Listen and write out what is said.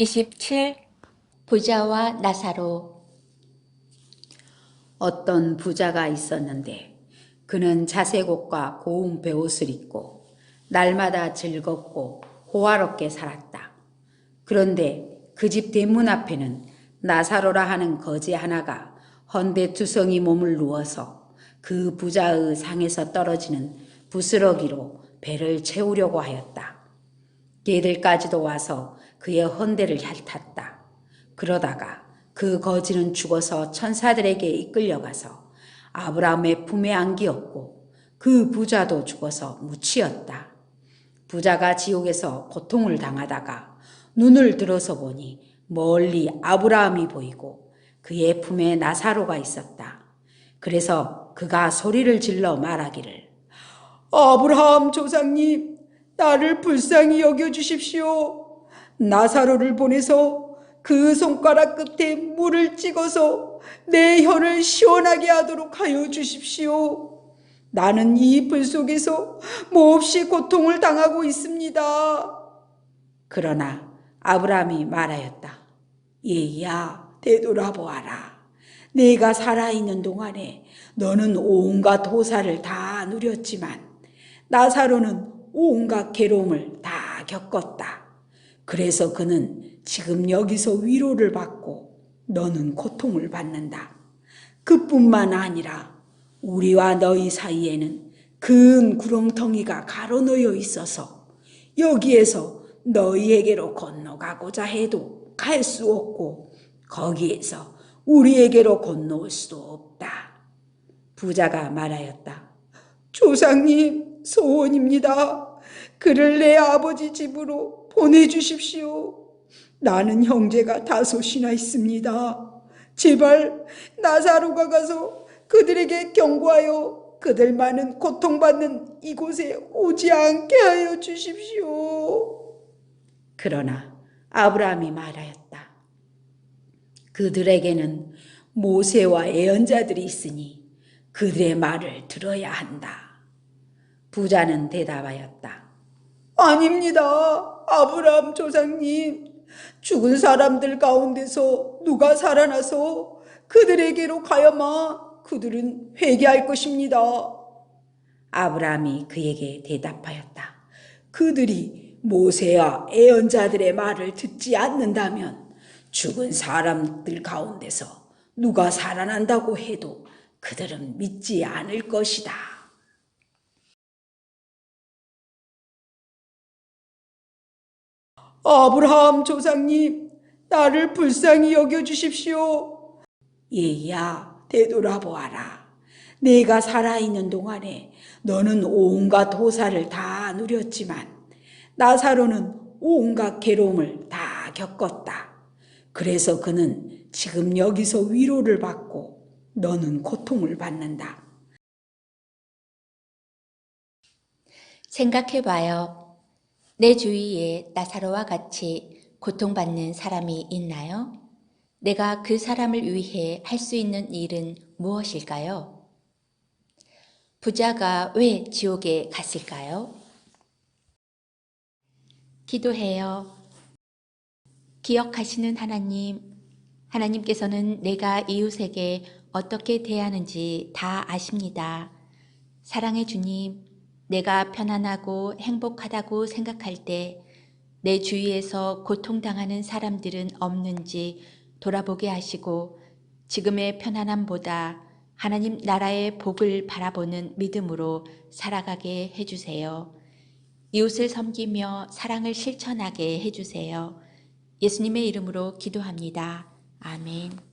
27. 부자와 나사로 어떤 부자가 있었는데 그는 자색옷과 고운 베옷을 입고 날마다 즐겁고 호화롭게 살았다. 그런데 그 집 대문 앞에는 나사로라 하는 거지 하나가 헌데투성이 몸을 누워서 그 부자의 상에서 떨어지는 부스러기로 배를 채우려고 하였다. 개들까지도 와서 그의 헌대를 핥았다. 그러다가 그 거지는 죽어서 천사들에게 이끌려가서 아브라함의 품에 안기었고 그 부자도 죽어서 묻히었다. 부자가 지옥에서 고통을 당하다가 눈을 들어서 보니 멀리 아브라함이 보이고 그의 품에 나사로가 있었다. 그래서 그가 소리를 질러 말하기를 아브라함 조상님, 나를 불쌍히 여겨 주십시오. 나사로를 보내서 그 손가락 끝에 물을 찍어서 내 혀를 시원하게 하도록 하여 주십시오. 나는 이 불 속에서 몹시 고통을 당하고 있습니다. 그러나 아브라함이 말하였다. 얘야, 되돌아보아라. 내가 살아있는 동안에 너는 온갖 호사를 다 누렸지만 나사로는 온갖 괴로움을 다 겪었다. 그래서 그는 지금 여기서 위로를 받고 너는 고통을 받는다. 그뿐만 아니라 우리와 너희 사이에는 큰 구렁텅이가 가로놓여 있어서 여기에서 너희에게로 건너가고자 해도 갈 수 없고 거기에서 우리에게로 건너올 수도 없다. 부자가 말하였다. 조상님, 소원입니다. 그를 내 아버지 집으로 보내주십시오. 나는 형제가 다섯이나 있습니다. 제발 나사로가 가서 그들에게 경고하여 그들만은 고통받는 이곳에 오지 않게 하여 주십시오. 그러나 아브라함이 말하였다. 그들에게는 모세와 예언자들이 있으니 그들의 말을 들어야 한다. 부자는 대답하였다. 아닙니다. 아브라함 조상님. 죽은 사람들 가운데서 누가 살아나서 그들에게로 가야마 그들은 회개할 것입니다. 아브라함이 그에게 대답하였다. 그들이 모세와 애언자들의 말을 듣지 않는다면 죽은 사람들 가운데서 누가 살아난다고 해도 그들은 믿지 않을 것이다. 아브라함 조상님, 나를 불쌍히 여겨 주십시오. 얘야, 되돌아보아라. 내가 살아있는 동안에 너는 온갖 호사를 다 누렸지만 나사로는 온갖 괴로움을 다 겪었다. 그래서 그는 지금 여기서 위로를 받고 너는 고통을 받는다. 생각해봐요. 내 주위에 나사로와 같이 고통받는 사람이 있나요? 내가 그 사람을 위해 할 수 있는 일은 무엇일까요? 부자가 왜 지옥에 갔을까요? 기도해요. 기억하시는 하나님, 하나님께서는 내가 이웃에게 어떻게 대하는지 다 아십니다. 사랑의 주님, 내가 편안하고 행복하다고 생각할 때 내 주위에서 고통당하는 사람들은 없는지 돌아보게 하시고 지금의 편안함보다 하나님 나라의 복을 바라보는 믿음으로 살아가게 해주세요. 이웃을 섬기며 사랑을 실천하게 해주세요. 예수님의 이름으로 기도합니다. 아멘.